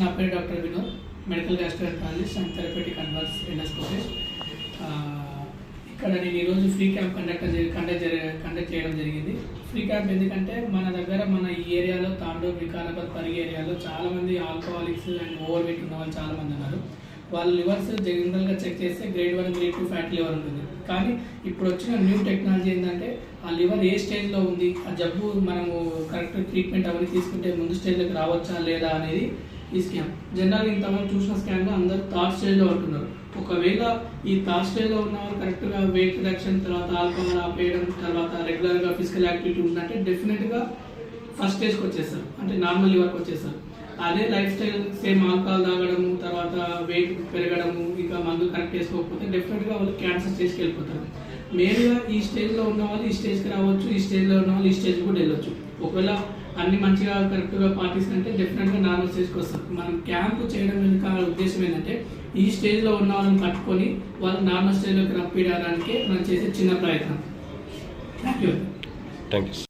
నా పేరు doctor Vinod medical gastroenterologist and therapeutic advance endoscopist ఇక్కడ నేను ఈరోజు free camp conduct conduct conduct చేయడం జరిగింది. ఫ్రీ క్యాంప్ ఎందుకంటే మన దగ్గర మన ఈ ఏరియాలో తాండూరు వికారాబాద్ పరిగి ఏరియాలో చాలామంది ఆల్కహాలిక్స్ అండ్ ఓవర్ వెయిట్ ఉన్న వాళ్ళు చాలామంది ఉన్నారు. వాళ్ళ లివర్స్ జనరల్గా చెక్ చేస్తే grade one grade two fat liver ఉంటుంది. కానీ ఇప్పుడు వచ్చిన న్యూ టెక్నాలజీ ఏంటంటే ఆ లివర్ ఏ స్టేజ్లో ఉంది ఆ జబ్బు మనము కరెక్ట్ ట్రీట్మెంట్ అవన్నీ తీసుకుంటే ముందు స్టేజ్లోకి రావచ్చా లేదా అనేది ఈ స్కామ్. జనరల్ ఇంతమంది చూసిన స్కామ్లో అందరూ థర్డ్ స్టేజ్లో ఉంటున్నారు ఒకవేళ ఈ థర్డ్ స్టేజ్లో ఉన్న వాళ్ళు కరెక్ట్గా వెయిట్ రిడక్షన్ తర్వాత ఆల్కహాల్ ఆపేయడం తర్వాత రెగ్యులర్గా ఫిజికల్ యాక్టివిటీ ఉందంటే డెఫినెట్గా ఫస్ట్ స్టేజ్కి వచ్చేస్తారు. అంటే నార్మల్ లివర్కి వచ్చేస్తారు. అదే లైఫ్ స్టైల్ సేమ్ ఆల్కహాల్ తాగడము తర్వాత వెయిట్ పెరగడము ఇంకా మందు కరెక్ట్ చేసుకోకపోతే డెఫినెట్గా వాళ్ళు క్యాన్సర్ స్టేజ్కి వెళ్ళిపోతారు. మెయిన్గా ఈ స్టేజ్లో ఉన్న వాళ్ళు ఈ స్టేజ్కి రావచ్చు ఈ స్టేజ్లో ఉన్న వాళ్ళు ఈ స్టేజ్ కూడా వెళ్ళొచ్చు. ఒకవేళ అన్ని మంచిగా కరెక్ట్గా పాటిస్తుంటే డెఫినెట్గా తీసుకొస్తారు మనం క్యాంప్ చేయడం వెనుక ఉద్దేశం ఏంటంటే ఈ స్టేజ్లో ఉన్న వాళ్ళని పట్టుకొని వాళ్ళు నార్మల్ స్టేజ్లోకి రప్పిడడానికే మనం చేసే చిన్న ప్రయత్నం. Thank you thank you